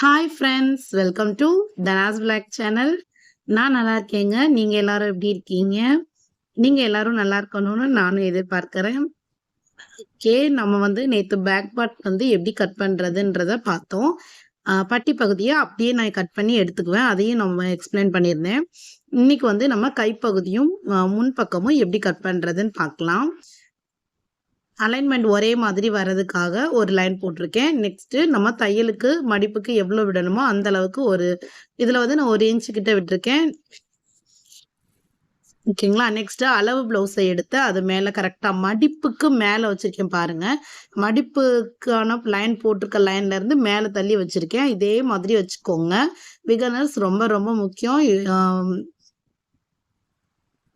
Hi friends welcome to Dhana's blog channel நான் நல்லா இருக்கேங்க. நீங்கள் எல்லாரும் எப்படி இருக்கீங்க? நீங்கள் எல்லாரும் நல்லா இருக்கணும்னு நானும் எதிர்பார்க்குறேன். ஓகே நம்ம வந்து நேற்று பேக் பார்ட் வந்து எப்படி கட் பண்ணுறதுன்றத பார்த்தோம். பட்டி பகுதியை அப்படியே நான் கட் பண்ணி எடுத்துக்குவேன். அதையும் நம்ம எக்ஸ்பிளைன் பண்ணியிருந்தேன். இன்னைக்கு வந்து நம்ம கைப்பகுதியும் முன்பக்கமும் எப்படி கட் பண்ணுறதுன்னு பார்க்கலாம். அலைன்மெண்ட் ஒரே மாதிரி வர்றதுக்காக ஒரு லைன் போட்டிருக்கேன். நெக்ஸ்ட்டு நம்ம தையலுக்கு மடிப்புக்கு எவ்வளோ விடணுமோ அந்த அளவுக்கு ஒரு இதில் வந்து நான் ஒரு இன்ச்சு கிட்ட விட்டுருக்கேன். ஓகேங்களா நெக்ஸ்ட்டு அளவு ப்ளவுஸை எடுத்து அது மேலே கரெக்டாக மடிப்புக்கு மேலே வச்சுருக்கேன் பாருங்கள் மடிப்புக்கான லைன் போட்டிருக்க லைன்லேருந்து மேலே தள்ளி வச்சுருக்கேன். இதே மாதிரி வச்சுக்கோங்க. பிகனர்ஸ் ரொம்ப ரொம்ப முக்கியம்.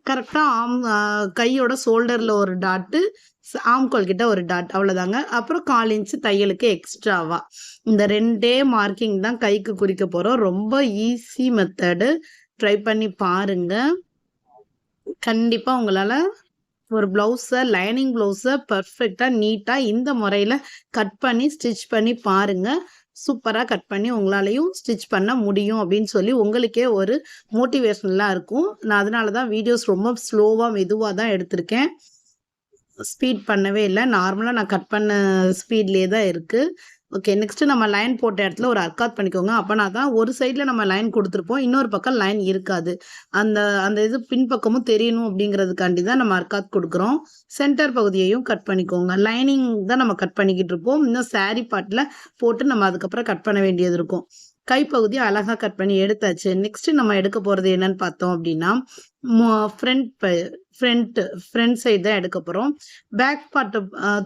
கரெக்டாக ஆம் கையோட ஷோல்டரில் ஒரு டாட்டு ஆம்கோல் கிட்ட ஒரு டாட் அவ்வளோதாங்க அப்புறம் கால் இன்ச்சு தையலுக்கு எக்ஸ்ட்ராவா இந்த ரெண்டே மார்க்கிங் தான் கைக்கு குறிக்க போகிறோம் ரொம்ப ஈஸி மெத்தடு ட்ரை பண்ணி பாருங்க. கண்டிப்பாக உங்களால் ஒரு ப்ளவுஸை லைனிங் ப்ளவுஸை பர்ஃபெக்டாக நீட்டாக இந்த முறையில் கட் பண்ணி ஸ்டிச் பண்ணி பாருங்க. சூப்பராக கட் பண்ணி உங்களாலையும் ஸ்டிச் பண்ண முடியும் அப்படின்னு சொல்லி உங்களுக்கே ஒரு மோட்டிவேஷனலாக இருக்கும். நான் அதனால தான் வீடியோஸ் ரொம்ப ஸ்லோவாக மெதுவாக தான் எடுத்திருக்கேன். ஸ்பீட் பண்ணவே இல்லை. நார்மலாக நான் கட் பண்ண ஸ்பீட்லேயே தான் இருக்குது ஓகே நெக்ஸ்ட்டு நம்ம லைன் போட்ட இடத்துல ஒரு அர்க்காத் பண்ணிக்கோங்க. அப்போனா தான் ஒரு சைடில் நம்ம லைன் கொடுத்துருப்போம். இன்னொரு பக்கம் லைன் இருக்காது. அந்த அந்த இது பின்பக்கமும் தெரியணும் அப்படிங்கிறதுக்காண்டி தான் நம்ம அர்க்காத் கொடுக்குறோம். சென்டர் பகுதியையும் கட் பண்ணிக்கோங்க. லைனிங் தான் நம்ம கட் பண்ணிக்கிட்டு இருப்போம். இன்னும் சாரி பாட்டில் போட்டு நம்ம அதுக்கப்புறம் கட் பண்ண வேண்டியது இருக்கும். கைப்பகுதி அழகாக கட் பண்ணி எடுத்தாச்சு. நெக்ஸ்ட் நம்ம எடுக்க போகிறது என்னன்னு பார்த்தோம் அப்படின்னா ஃப்ரண்ட் ஃப்ரண்ட் ஃப்ரண்ட் சைடு தான் எடுக்க போகிறோம் பேக் பார்ட்டு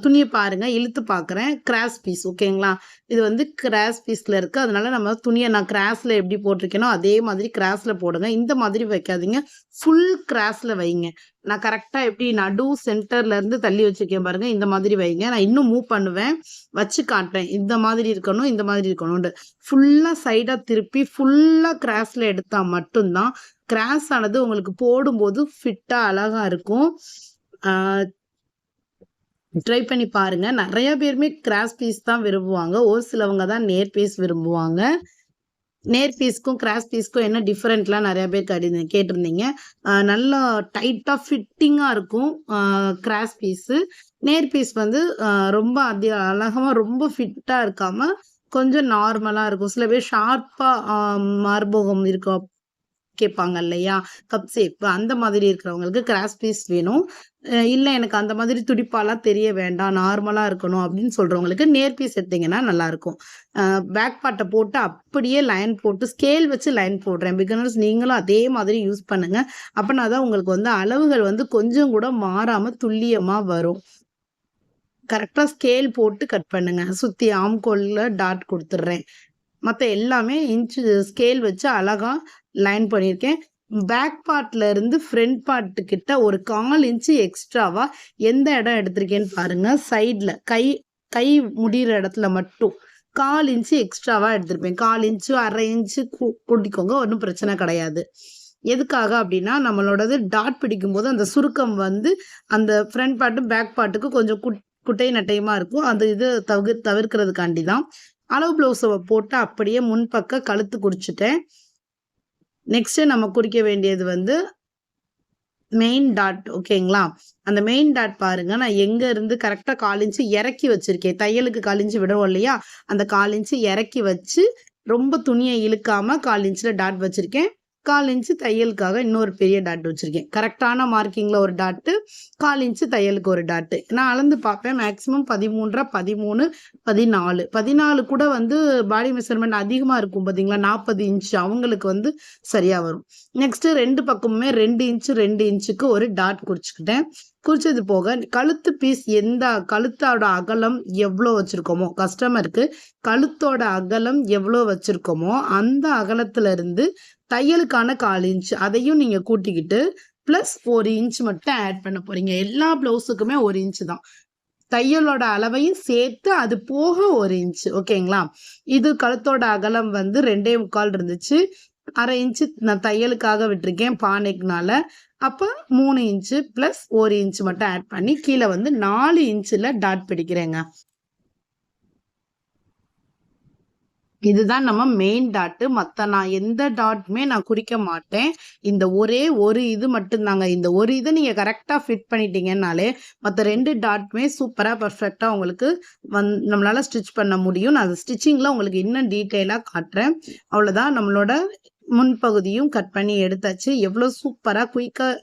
துணியை பாருங்கள் இழுத்து பார்க்குறேன் கிராஸ் பீஸ் ஓகேங்களா இது வந்து கிராஸ் பீஸில் இருக்குது அதனால நம்ம துணியை நான் கிராஸில் எப்படி போட்டிருக்கேனோ அதே மாதிரி கிராஸில் போடுங்க. இந்த மாதிரி வைக்காதீங்க. ஃபுல் கிராஸில் வைங்க. நான் கரெக்டாக எப்படி நடு சென்டர்லேருந்து தள்ளி வச்சிருக்கேன் பாருங்கள் இந்த மாதிரி வைங்க. நான் இன்னும் மூவ் பண்ணுவேன். வச்சு காட்டுறேன். இந்த மாதிரி இருக்கணும் இந்த மாதிரி இருக்கணும்ன்ட்டு ஃபுல்லாக சைடாக திருப்பி ஃபுல்லாக கிராஸில் எடுத்தால் மட்டும்தான் கிராஸ் ஆனது உங்களுக்கு போடும்போது ஃபிட்டாக அழகாக இருக்கும். ட்ரை பண்ணி பாருங்க. நிறைய பேருமே கிராஸ் பீஸ் தான் விரும்புவாங்க. ஒரு சிலவங்க தான் நேர் பீஸ் விரும்புவாங்க. நேர் பீஸ்க்கும் கிராஸ் பீஸ்க்கும் என்ன டிஃப்ரெண்ட்லாம் நிறைய பேர் கடி கேட்டிருந்தீங்க. நல்லா டைட்டாக ஃபிட்டிங்காக இருக்கும் கிராஸ் பீஸு நேர் பீஸ் வந்து ரொம்ப அதி அழகமாக ரொம்ப ஃபிட்டாக இருக்காமல் கொஞ்சம் நார்மலாக இருக்கும். சில பேர் ஷார்ப்பாக மார்போகம் இருக்கும். கேட்பாங்க இல்லையா கப் சேப் அந்த மாதிரி இருக்கிறவங்களுக்கு கிராஸ் பீஸ் வேணும். இல்லை எனக்கு அந்த மாதிரி துடிப்பாலாம் தெரிய வேண்டாம் நார்மலாக இருக்கணும் அப்படின்னு சொல்கிறவங்களுக்கு நேர் பீஸ் எடுத்தீங்கன்னா நல்லாயிருக்கும். பேக் பாட்டை போட்டு அப்படியே லைன் போட்டு ஸ்கேல் வச்சு லைன் போடுறேன். பிகினர்ஸ் நீங்களும் அதே மாதிரி யூஸ் பண்ணுங்கள் அப்படின்னா தான் உங்களுக்கு வந்து அளவுகள் வந்து கொஞ்சம் கூட மாறாமல் துல்லியமாக வரும். கரெக்டாக ஸ்கேல் போட்டு கட் பண்ணுங்கள் சுற்றி ஆம்கோலில் டாட் கொடுத்துட்றேன். மற்ற எல்லாமே இன்ச்சு ஸ்கேல் வச்சு அழகாக லைன் பண்ணியிருக்கேன். பேக் பார்ட்ல இருந்து ஃப்ரண்ட் பார்ட்டு கிட்ட ஒரு கால் இன்ச்சு எக்ஸ்ட்ராவா எந்த இடம் எடுத்திருக்கேன்னு பாருங்க. சைடில் கை கை முடிகிற இடத்துல மட்டும் கால் இன்ச்சு எக்ஸ்ட்ராவாக எடுத்திருப்பேன். கால் இன்ச்சு அரை இன்ச்சு கூட்டிக்கோங்க ஒன்றும் பிரச்சனை கிடையாது. எதுக்காக அப்படின்னா நம்மளோடது டாட் பிடிக்கும்போது அந்த சுருக்கம் வந்து அந்த ஃப்ரண்ட் பார்ட்டும் பேக் பார்ட்டுக்கு கொஞ்சம் குட் குட்டை நட்டையுமா இருக்கும். அது இது தவிர தவிர்க்கிறதுக்காண்டி தான் அளவு ப்ளவுஸை போட்டு அப்படியே முன்பக்க கழுத்து குடிச்சிட்டேன். நெக்ஸ்ட் நம்ம குறிக்க வேண்டியது வந்து மெயின் டாட் ஓகேங்களா அந்த மெயின் டாட் பாருங்க. நான் எங்க இருந்து கரெக்டா கால் இறக்கி வச்சிருக்கேன். தையலுக்கு கால் இன்ச்சு இல்லையா? அந்த கால் இறக்கி வச்சு ரொம்ப துணியை இழுக்காம கால் இன்ச்சில் டாட் வச்சிருக்கேன். கால் இன்ச்சு தையலுக்காக இன்னொரு பெரிய டாட் வச்சுருக்கேன். கரெக்டான மார்க்கிங்கில் ஒரு டாட்டு கால் இன்ச்சு தையலுக்கு ஒரு டாட்டு நான் அளந்து பார்ப்பேன். மேக்ஸிமம் பதிமூன்றா பதிமூணு பதினாலு. பதினாலு கூட வந்து பாடி மெஷர்மெண்ட் அதிகமாக இருக்கும் பார்த்தீங்களா நாற்பது இன்ச்சு அவங்களுக்கு வந்து சரியாக வரும். நெக்ஸ்ட்டு ரெண்டு பக்கமுமே ரெண்டு இன்ச்சு ரெண்டு இன்ச்சுக்கு ஒரு டாட் குறிச்சிக்கிட்டேன். குறிச்சது போக கழுத்து பீஸ் எந்த கழுத்தோட அகலம் எவ்வளோ வச்சுருக்கோமோ கஸ்டமருக்கு கழுத்தோட அகலம் எவ்வளோ வச்சுருக்கோமோ அந்த அகலத்துல இருந்து தையலுக்கான கால் இன்ச் அதையும் நீங்கள் கூட்டிக்கிட்டு ப்ளஸ் ஒரு இன்ச் மட்டும் ஆட் பண்ண போகிறீங்க எல்லா ப்ளவுஸுக்குமே ஒரு இன்ச் தான். தையலோட அளவையும் சேர்த்து அது போக ஒரு இன்ச் ஓகேங்களா இது கழுத்தோட அகலம் வந்து ரெண்டே முக்கால் இருந்துச்சு. அரை இன்ச்சு நான் தையலுக்காக விட்டுருக்கேன் பானைக்குனால. அப்போ மூணு இன்ச்சு ப்ளஸ் ஒரு இன்ச் மட்டும் ஆட் பண்ணி கீழே வந்து நாலு இன்ச்சில் டாட் பிடிக்கிறேங்க. இதுதான் நம்ம மெயின் டாட்டு மற்ற நான் எந்த டாட்டுமே நான் குறிக்க மாட்டேன். இந்த ஒரே ஒரு இது மட்டும்தாங்க. இந்த ஒரு இது நீங்கள் கரெக்டாக ஃபிட் பண்ணிட்டீங்கன்னாலே மற்ற ரெண்டு டாட்டுமே சூப்பராக பர்ஃபெக்டாக உங்களுக்கு வந் நம்மளால் ஸ்டிச் பண்ண முடியும். நான் அது ஸ்டிச்சிங்கில் உங்களுக்கு இன்னும் டீட்டெயிலாக காட்டுறேன். அவ்வளோதான் நம்மளோட முன்பகுதியும் கட் பண்ணி எடுத்தாச்சு. எவ்வளோ சூப்பராக குயிக்காக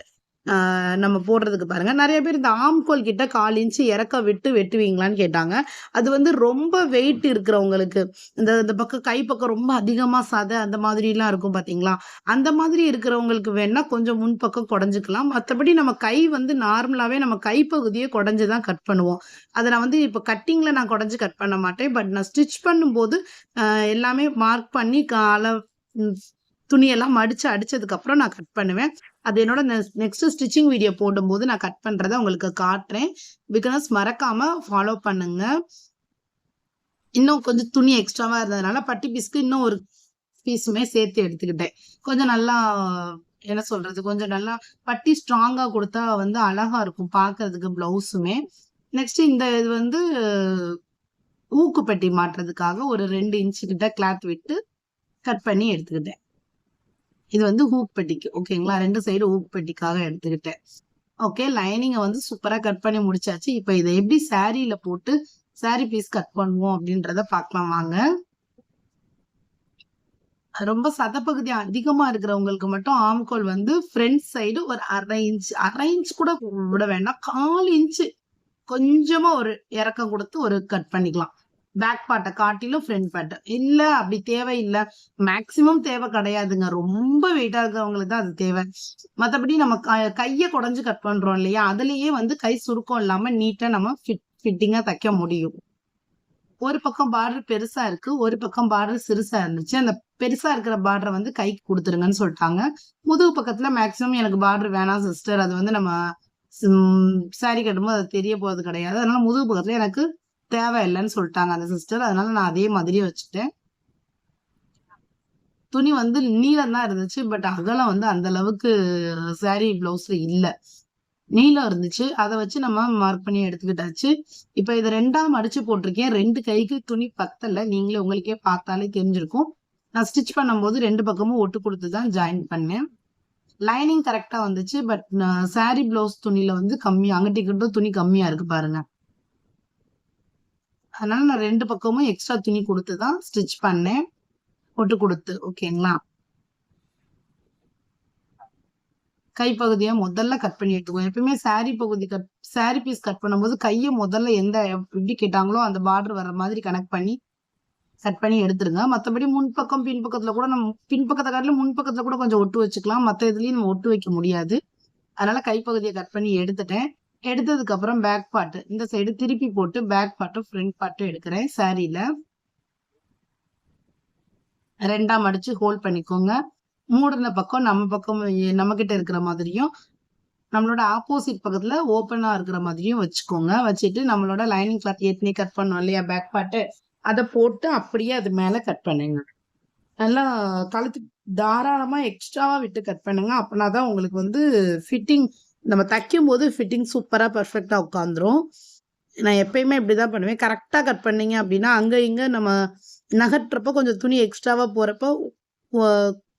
நம்ம போடுறதுக்கு பாருங்க. நிறைய பேர் இந்த ஆம்கோல் கிட்ட கால் இன்ச்சு இறக்க விட்டு வெட்டுவீங்களான்னு கேட்டாங்க. அது வந்து ரொம்ப வெயிட் இருக்கிறவங்களுக்கு இந்த இந்த பக்கம் கை பக்கம் ரொம்ப அதிகமா சதை அந்த மாதிரிலாம் இருக்கும் பாத்தீங்களா? அந்த மாதிரி இருக்கிறவங்களுக்கு வேணா கொஞ்சம் முன்பக்கம் குடஞ்சிக்கலாம். மற்றபடி நம்ம கை வந்து நார்மலாவே நம்ம கைப்பகுதியை குடஞ்சு தான் கட் பண்ணுவோம். அதை நான் வந்து இப்போ கட்டிங்ல நான் குடஞ்சு கட் பண்ண மாட்டேன். பட் நான் ஸ்டிச் பண்ணும்போது எல்லாமே மார்க் பண்ணி அளவு துணியெல்லாம் மடிச்சு அடித்ததுக்கப்புறம் நான் கட் பண்ணுவேன். அது என்னோட நெக்ஸ்ட் ஸ்டிச்சிங் வீடியோ போடும்போது நான் கட் பண்ணுறதை உங்களுக்கு காட்டுறேன். பிகாஸ் மறக்காமல் ஃபாலோ பண்ணுங்க. இன்னும் கொஞ்சம் துணி எக்ஸ்ட்ராவாக இருந்ததுனால பட்டி பீஸ்க்கு இன்னும் ஒரு பீஸுமே சேர்த்து எடுத்துக்கிட்டேன். கொஞ்சம் நல்லா என்ன சொல்றது கொஞ்சம் நல்லா பட்டி ஸ்ட்ராங்கா கொடுத்தா வந்து அழகா இருக்கும் பார்க்கறதுக்கு பிளவுஸுமே நெக்ஸ்ட் இந்த இது வந்து ஊக்குப்பட்டி மாட்டுறதுக்காக ஒரு ரெண்டு இன்ச்சு கிட்ட கிளாத் விட்டு கட் பண்ணி எடுத்துக்கிட்டேன். இது வந்து ஹூக் பெட்டிக்கு ஓகேங்களா ரெண்டு சைடு ஹூக் பெட்டிக்காக எடுத்துக்கிட்டேன். ஓகே லைனிங்கை வந்து சூப்பராக கட் பண்ணி முடிச்சாச்சு. இப்போ இதை எப்படி சாரியில போட்டு சாரி பீஸ் கட் பண்ணுவோம் அப்படின்றத பார்க்கலாம் வாங்க. ரொம்ப சதப்பகுதி அதிகமா இருக்கிறவங்களுக்கு மட்டும் ஆம்கோல் வந்து ஃப்ரண்ட் சைடு ஒரு அரை இன்ச் அரை இன்ச் கூட விட வேண்டாம். கால் இன்ச்சு கொஞ்சமா ஒரு இறக்கம் கொடுத்து ஒரு கட் பண்ணிக்கலாம். பேக் பார்ட்டை காட்டிலும் ஃப்ரண்ட் பார்ட்டை இல்ல அப்படி தேவையில்லை. மேக்சிமம் தேவை கிடையாதுங்க. ரொம்ப வெயிட்டா இருக்கிறவங்களுக்கு தான் அது தேவை. மத்தபடி நம்ம கையை குடஞ்சு கட் பண்றோம் இல்லையா? அதுலயே வந்து கை சுருக்கம் இல்லாம நீட்டா நம்ம ஃபிட் ஃபிட்டிங்கா தைக்க முடியும். ஒரு பக்கம் பார்டர் பெருசா இருக்கு ஒரு பக்கம் பார்டர் சிறுசா இருந்துச்சு. அந்த பெருசா இருக்கிற பார்டரை வந்து கைக்கு கொடுத்துருங்கன்னு சொல்லிட்டாங்க. முதுகு பக்கத்துல மேக்சிமம் எனக்கு பார்டர் வேணாம் சிஸ்டர் அது வந்து நம்ம சாரி கட்டும்போது அது தெரிய போகிறது கிடையாது. அதனால முதுகு பக்கத்துல எனக்கு தேவை இல்லைன்னு சொல்லிட்டாங்க அந்த சிஸ்டர் அதனால நான் அதே மாதிரியே வச்சுட்டேன். துணி வந்து நீளம் தான் இருந்துச்சு பட் அகலம் வந்து அந்த அளவுக்கு சாரி பிளவுஸ்ல இல்லை. நீளம் இருந்துச்சு. அதை வச்சு நம்ம மார்க் பண்ணி எடுத்துக்கிட்டாச்சு. இப்ப இதை ரெண்டாவது மடிச்சு போட்டிருக்கேன். ரெண்டு கைக்கு துணி பத்தல. நீங்களே உங்களுக்கே பார்த்தாலே தெரிஞ்சிருக்கும். நான் ஸ்டிச் பண்ணும்போது ரெண்டு பக்கமும் ஒட்டு கொடுத்து தான் ஜாயின் பண்ணேன். லைனிங் கரெக்டா வந்துச்சு பட் சாரி பிளவுஸ் துணியில வந்து கம்மி அங்கிட்டிக்கிட்டும் துணி கம்மியா இருக்கு பாருங்க. அதனால நான் ரெண்டு பக்கமும் எக்ஸ்ட்ரா துணி கொடுத்து தான் ஸ்டிச் பண்ணேன். ஒட்டு கொடுத்து ஓகேங்களா கைப்பகுதியை முதல்ல கட் பண்ணி எடுத்துக்குவோம். எப்பயுமே சாரி பகுதி கட் சாரி பீஸ் கட் பண்ணும்போது கையை முதல்ல எந்த எப்படி கேட்டாங்களோ அந்த பார்டர் வர மாதிரி கனெக்ட் பண்ணி கட் பண்ணி எடுத்துருங்க. மற்றபடி முன்பக்கம் பின்பக்கத்தில் கூட நம்ம பின்பக்கத்தை காட்டிலும் முன்பக்கத்தில் கூட கொஞ்சம் ஒட்டு வச்சுக்கலாம். மற்ற இதுலேயும் நம்ம ஒட்டு வைக்க முடியாது. அதனால கைப்பகுதியை கட் பண்ணி எடுத்துட்டேன். எடுத்ததுக்கு அப்புறம் பேக் பார்ட்டு இந்த சைடு திருப்பி போட்டு பேக் பார்ட்டும் ஃப்ரண்ட் பார்ட்டும் எடுக்கிறேன். சாரியில் ரெண்டாம் அடிச்சு ஹோல்ட் பண்ணிக்கோங்க. மூடின பக்கம் நம்ம பக்கம் நம்ம கிட்ட இருக்கிற மாதிரியும் நம்மளோட ஆப்போசிட் பக்கத்துல ஓப்பனா இருக்கிற மாதிரியும் வச்சுக்கோங்க. வச்சுட்டு நம்மளோட லைனிங் கிளாத் ஏற்கனவே கட் பண்ணோம் இல்லையா பேக் பார்ட்டு அதை போட்டு அப்படியே அது மேல கட் பண்ணுங்க. நல்லா கழுத்து தாராளமா எக்ஸ்ட்ராவா விட்டு கட் பண்ணுங்க. அப்படின்னா தான் உங்களுக்கு வந்து ஃபிட்டிங் நம்ம தைக்கும் போது ஃபிட்டிங் சூப்பராக பர்ஃபெக்டாக உட்காந்துரும் நான் எப்பயுமே இப்படி தான் பண்ணுவேன் கரெக்டாக கட் பண்ணீங்க அப்படின்னா அங்கே இங்கே நம்ம நகட்டுறப்போ கொஞ்சம் துணி எக்ஸ்ட்ராவாக போகிறப்போ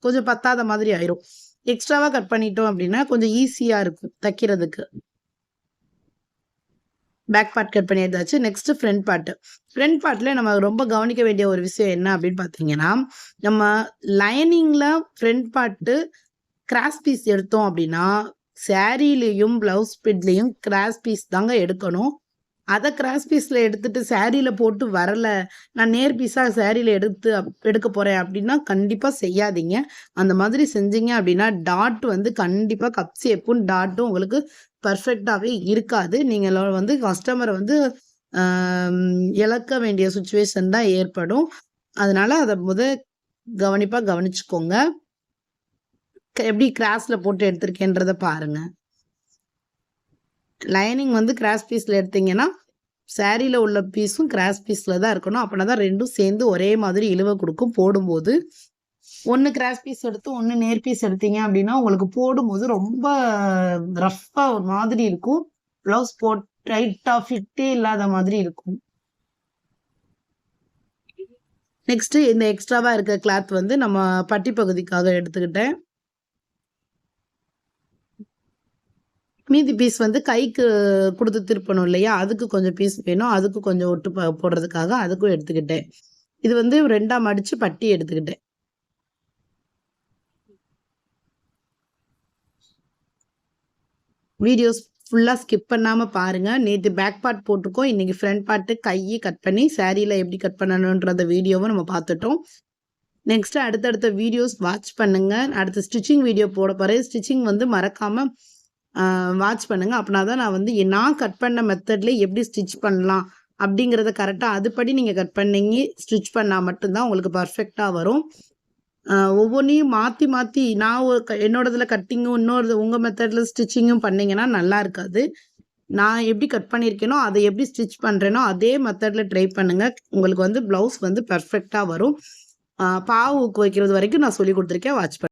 கொஞ்சம் பத்தாத மாதிரி ஆயிரும். எக்ஸ்ட்ராவாக கட் பண்ணிட்டோம் அப்படின்னா கொஞ்சம் ஈஸியாக இருக்கும் தைக்கிறதுக்கு. பேக் பார்ட் கட் பண்ணி எடுத்தாச்சு நெக்ஸ்ட் ஃப்ரண்ட் பார்ட் ஃப்ரண்ட் பார்ட்ல நம்ம ரொம்ப கவனிக்க வேண்டிய ஒரு விஷயம் என்ன அப்படின்னு பார்த்தீங்கன்னா நம்ம லைனிங்கில் ஃப்ரண்ட் பார்ட்டு கிராஸ் பீஸ் எடுத்தோம் அப்படின்னா சேரீலையும் பிளவுஸ் பிட்லேயும் கிராஸ் பீஸ் தாங்க எடுக்கணும். அதை கிராஸ் பீஸில் எடுத்துட்டு சாரியில் போட்டு வரல நான் நேர் பீஸாக சேரீயில் எடுத்து எடுக்க போகிறேன் அப்படின்னா கண்டிப்பாக செய்யாதீங்க. அந்த மாதிரி செஞ்சீங்க அப்படின்னா டாட் வந்து கண்டிப்பாக கப் சேப்பும் டாட்டும் உங்களுக்கு பர்ஃபெக்டாகவே இருக்காது. நீங்கள் வந்து கஸ்டமரை வந்து இழக்க வேண்டிய சுச்சுவேஷன் தான் ஏற்படும். அதனால அதை முத கவனிப்பாக கவனிச்சுக்கோங்க. எப்படி கிராஸில் போட்டு எடுத்திருக்கேன்றத பாருங்கள் லைனிங் வந்து கிராஸ் பீஸில் எடுத்தீங்கன்னா சாரியில் உள்ள பீஸும் கிராஸ் பீஸில் தான் இருக்கணும். அப்படின்னா தான் ரெண்டும் சேர்ந்து ஒரே மாதிரி இழுவை கொடுக்கும். போடும்போது ஒன்று கிராஸ் பீஸ் எடுத்து ஒன்று நேர் பீஸ் எடுத்தீங்க அப்படின்னா உங்களுக்கு போடும்போது ரொம்ப ரஃப்பாக ஒரு மாதிரி இருக்கும். ப்ளவுஸ் போட் டைட்டாக ஃபிட்டே இல்லாத மாதிரி இருக்கும். நெக்ஸ்ட்டு இந்த எக்ஸ்ட்ராவாக இருக்க கிளாத் வந்து நம்ம பட்டி பகுதிக்காக எடுத்துக்கிட்டேன். மீதி பீஸ் வந்து கைக்கு கொடுத்து திருப்பணும் இல்லையா? அதுக்கு கொஞ்சம் பீஸ் வேணும். அதுக்கு கொஞ்சம் ஒட்டு போடுறதுக்காக அதுக்கும் எடுத்துக்கிட்டேன். இது வந்து ரெண்டாம் அடிச்சு பட்டி எடுத்துக்கிட்டேன். வீடியோஸ் ஃபுல்லா ஸ்கிப் பண்ணாம பாருங்க. நேற்று பேக் பார்ட் போட்டிருக்கோம். இன்னைக்கு ஃப்ரண்ட் பார்ட்டு கையை கட் பண்ணி சேரீயில் எப்படி கட் பண்ணணுன்றத வீடியோவை நம்ம பார்த்துட்டோம். நெக்ஸ்ட் அடுத்தடுத்த வீடியோஸ் வாட்ச் பண்ணுங்க. அடுத்து ஸ்டிச்சிங் வீடியோ போட போகிறேன் ஸ்டிச்சிங் வந்து மறக்காம வாட்ச் பண்ணுங்க. அப்படின்னா தான் நான் வந்து நான் கட் பண்ண மெத்தட்ல எப்படி ஸ்டிச் பண்ணலாம் அப்படிங்கிறத கரெக்டாக அதுபடி நீங்கள் கட் பண்ணிங்க ஸ்டிச் பண்ணால் மட்டும்தான் உங்களுக்கு பர்ஃபெக்டாக வரும். ஒவ்வொன்றையும் மாற்றி மாற்றி நான் ஒரு க என்னோடதுல கட்டிங்கும் இன்னொரு உங்கள் மெத்தடில் ஸ்டிச்சிங்கும் பண்ணிங்கன்னா நல்லா இருக்காது. நான் எப்படி கட் பண்ணியிருக்கேனோ, அதை எப்படி ஸ்டிச் பண்ணுறேனோ அதே மெத்தடில் ட்ரை பண்ணுங்கள் உங்களுக்கு வந்து ப்ளவுஸ் வந்து பர்ஃபெக்டாக வரும். பாவுக்கு பாவு வைக்கிறது வரைக்கும் நான் சொல்லி கொடுத்துருக்கேன் வாட்ச் பண்ணு